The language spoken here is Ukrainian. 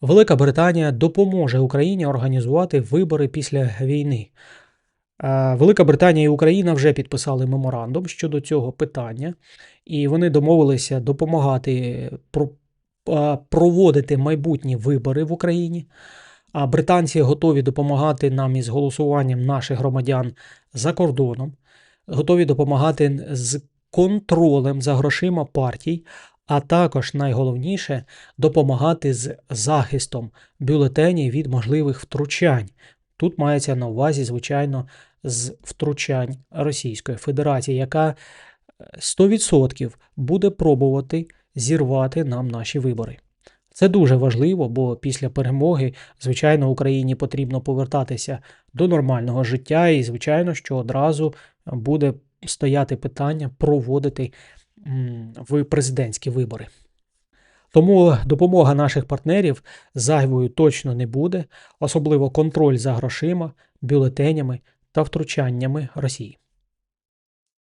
Велика Британія допоможе Україні організувати вибори після війни. Е, Велика Британія і Україна вже підписали меморандум щодо цього питання, і вони домовилися допомагати про- проводити майбутні вибори в Україні. А британці готові допомагати нам із голосуванням наших громадян за кордоном, готові допомагати з контролем за грошима партій, а також найголовніше допомагати з захистом бюлетенів від можливих втручань. Тут мається на увазі, звичайно, з втручань Російської Федерації, яка е, 100% буде пробувати зірвати нам наші вибори. Це дуже важливо, бо після перемоги, звичайно, Україні потрібно повертатися до нормального життя, і, звичайно, що одразу буде стояти питання проводити в президентські вибори. Тому допомога наших партнерів зайвою точно не буде, особливо контроль за грошима, бюлетенями та втручаннями Росії.